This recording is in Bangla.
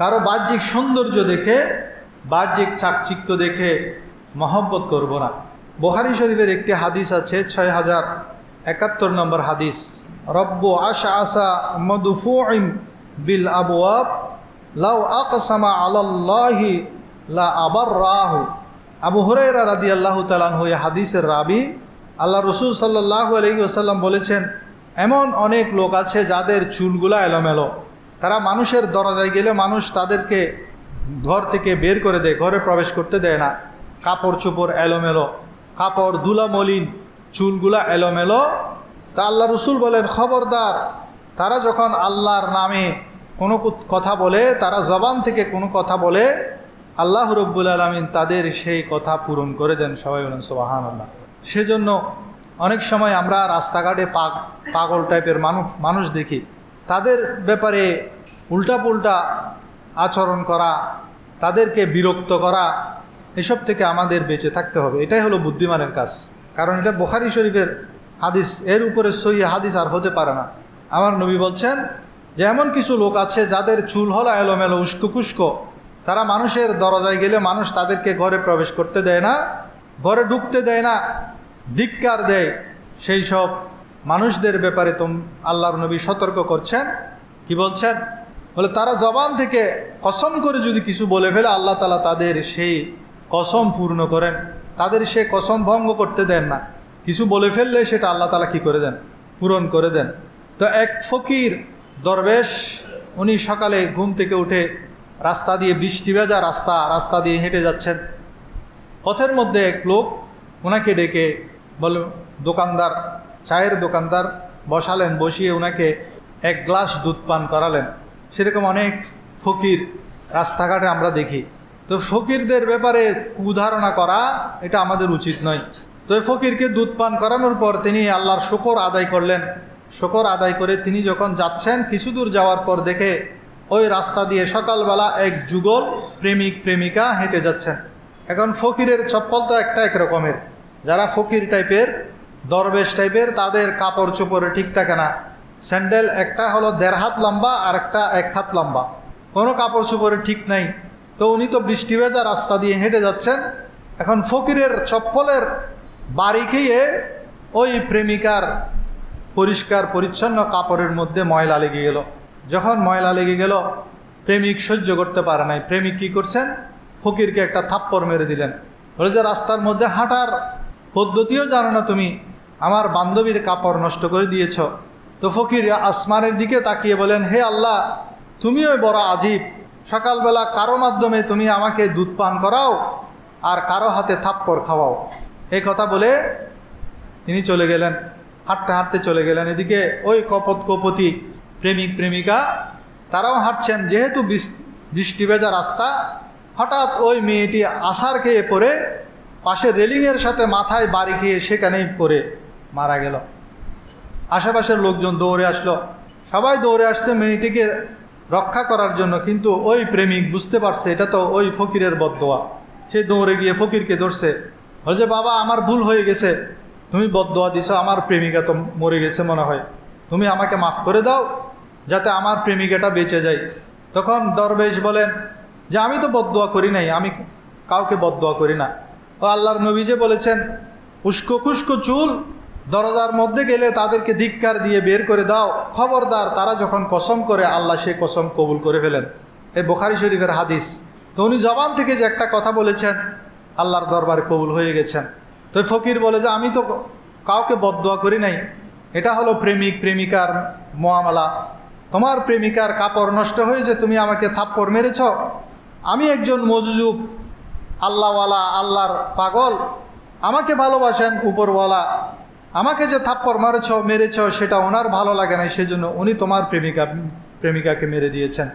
কারও বাহ্যিক সৌন্দর্য দেখে, বাহ্যিক চাকচিক্য দেখে মহব্বত করব না। বোহারি শরীফের একটি হাদিস আছে ছয় হাজার একাত্তর নম্বর হাদিস। রব্ব আশা আসা মধুফুইম বিল আবুয়াব লাউ আকসামা আলাল্লাহি লা আবার রাহু আবু হুরাইরা রাদি আল্লাহ তালান হয়ে হাদিসের রাবি আল্লাহ রসুল সাল্লাহ আলহি আসাল্লাম বলেছেন, এমন অনেক লোক আছে যাদের চুলগুলা এলোমেলো। তারা মানুষের দরজায় গেলে মানুষ তাদেরকে ঘর থেকে বের করে দেয়, ঘরে প্রবেশ করতে দেয় না। কাপড় চোপড় এলোমেলো, কাপড় দুলা মলিন, চুলগুলা এলোমেলো। তা আল্লাহ রসুল বলেন, খবরদার, তারা যখন আল্লাহর নামে কোনো কথা বলে, তারা জবান থেকে কোনো কথা বলে, আল্লাহ রব্বুল আলমিন তাদের সেই কথা পূরণ করে দেন। সবাই বলেন সোবাহান আল্লাহ সেজন্য অনেক সময় আমরা রাস্তাঘাটে পাগ পাগল টাইপের মানুষ মানুষ দেখি। তাদের ব্যাপারে উল্টাপুল্টা আচরণ করা, তাদেরকে বিরক্ত করা, এসব থেকে আমাদের বেঁচে থাকতে হবে। এটাই হলো বুদ্ধিমানের কাজ। কারণ এটা বোখারি শরীফের হাদিস। এর উপরে সই হাদিস আর হতে পারে না। আমার নবী বলছেন, যে এমন কিছু লোক আছে যাদের চুল হলো এলোমেলো, উস্কো কুস্কো তারা মানুষের দরজায় গেলে মানুষ তাদেরকে ঘরে প্রবেশ করতে দেয় না, ঘরে ঢুকতে দেয় না, ধিক্কার দেয়। সেই সব মানুষদের ব্যাপারে তোম আল্লাহর নবী সতর্ক করছেন। কি বলছেন? বলে, তারা জবান থেকে কসম করে যদি কিছু বলে ফেলে, আল্লাহ তালা তাদের সেই কসম পূর্ণ করেন। তাদের সে কসম ভঙ্গ করতে দেন না। কিছু বলে ফেললে সেটা আল্লাহ তালা কি করে দেন? পূরণ করে দেন। তো এক ফকির দরবেশ, উনি সকালে ঘুম থেকে উঠে রাস্তা দিয়ে বৃষ্টি ভেজা রাস্তা রাস্তা দিয়ে হেঁটে যাচ্ছেন। পথের মধ্যে এক লোক ওনাকে ডেকে বল দোকানদার চায়ের দোকানদার বসালেন, বসিয়ে ওনাকে এক গ্লাস দুধ পান করালেন। সেরকম অনেক ফকির রাস্তাঘাটে আমরা দেখি। তো ফকিরদের ব্যাপারে কুধারণা করা এটা আমাদের উচিত নয়। তো ফকিরকে দুধ পান করানোর পর তিনি আল্লাহর শকর আদায় করলেন। শকর আদায় করে তিনি যখন যাচ্ছেন, কিছু দূর যাওয়ার পর দেখে ওই রাস্তা দিয়ে সকালবেলা এক যুগল প্রেমিক, প্রেমিকা হেঁটে যাচ্ছেন। এখন ফকিরের চপ্পল তো একটা এক রকমের। যারা ফকির টাইপের দরবেশ টাইপের, তাদের কাপড় চোপড়ে ঠিক থাকে না। স্যান্ডেল একটা হলো দেড় হাত লম্বা, আর একটা এক হাত লম্বা। কোনো কাপড় চোপড়ে ঠিক নাই। তো উনি তো বৃষ্টি ভেজা রাস্তা দিয়ে হেঁটে যাচ্ছেন। এখন ফকিরের চপ্পলের বাড়ি খেয়ে ওই প্রেমিকার পরিষ্কার, পরিচ্ছন্ন কাপড়ের মধ্যে ময়লা লেগে গেল। যখন ময়লা লেগে গেল, প্রেমিক সহ্য করতে পারে নাই। প্রেমিক কি করছেন? ফকিরকে একটা থাপ্পড় মেরে দিলেন। বলে যে, রাস্তার মধ্যে হাঁটার পদ্ধতিও জানো না তুমি। আমার বান্ধবীর কাপড় নষ্ট করে দিয়েছ। তো ফকির আসমানের দিকে তাকিয়ে বলেন, হে আল্লাহ, তুমিও বড় আজীব। সকালবেলা কারও মাধ্যমে তুমি আমাকে দুধ পান করাও আর কারও হাতে থাপ্পড় খাওয়াও। এই কথা বলে তিনি চলে গেলেন। হাঁটতে হাঁটতে চলে গেলেন। এদিকে ওই কপত কপতি, প্রেমিক প্রেমিকা, তারাও হাঁটছেন। যেহেতু বৃষ্টি ভেজা রাস্তা, হঠাৎ ওই মেয়েটি আসার খেয়ে পড়ে, পাশে রেলিংয়ের সাথে মাথায় বাড়ি খেয়ে সেখানেই পড়ে। মারা গেল। আশেপাশের লোকজন দৌড়ে আসলো। সবাই দৌড়ে আসছে মেয়েটিকে রক্ষা করার জন্য, কিন্তু ওই প্রেমিক বুঝতে পারছে, এটা তো ওই ফকিরের বদোয়া সে দৌড়ে গিয়ে ফকিরকে ধরছে। বলে যে, বাবা, আমার ভুল হয়ে গেছে। তুমি বদোয়া দিছো, আমার প্রেমিকা তো মরে গেছে মনে হয়। তুমি আমাকে মাফ করে দাও, যাতে আমার প্রেমিকাটা বেঁচে যায়। তখন দরবেশ বলেন, যে, আমি তো বদোয়া করি নাই, আমি কাউকে বদোয়া করি না। ও আল্লাহর নবী যে বলেছেন, উস্কো খুস্কো চুল দরজার মধ্যে গেলে তাদেরকে ধিক্কার দিয়ে বের করে দাও। খবরদার, তারা যখন কসম করে, আল্লাহ সে কসম কবুল করে ফেলেন। এই বোখারি শরীফের হাদিস। তো উনি জবান থেকে যে একটা কথা বলেছেন, আল্লাহর দরবারে কবুল হয়ে গেছেন। তো ফকির বলে যে, আমি তো কাউকে বদদোয়া করি নাই। এটা হলো প্রেমিক, প্রেমিকার মোয়ামলা। তোমার প্রেমিকার কাপড় নষ্ট হয়েছে তুমি আমাকে থাপ্পড় মেরেছ। আমি একজন মজুজুব, আল্লাহওয়ালা, আল্লাহর পাগল। আমাকে ভালোবাসেন উপরওয়ালা। আমাকে যে থাপ্পড় মারেছ, মেরেছ, সেটা ওনার ভালো লাগে না সেজন্য উনি তোমার প্রেমিকা, প্রেমিকাকে মেরে দিয়েছেন।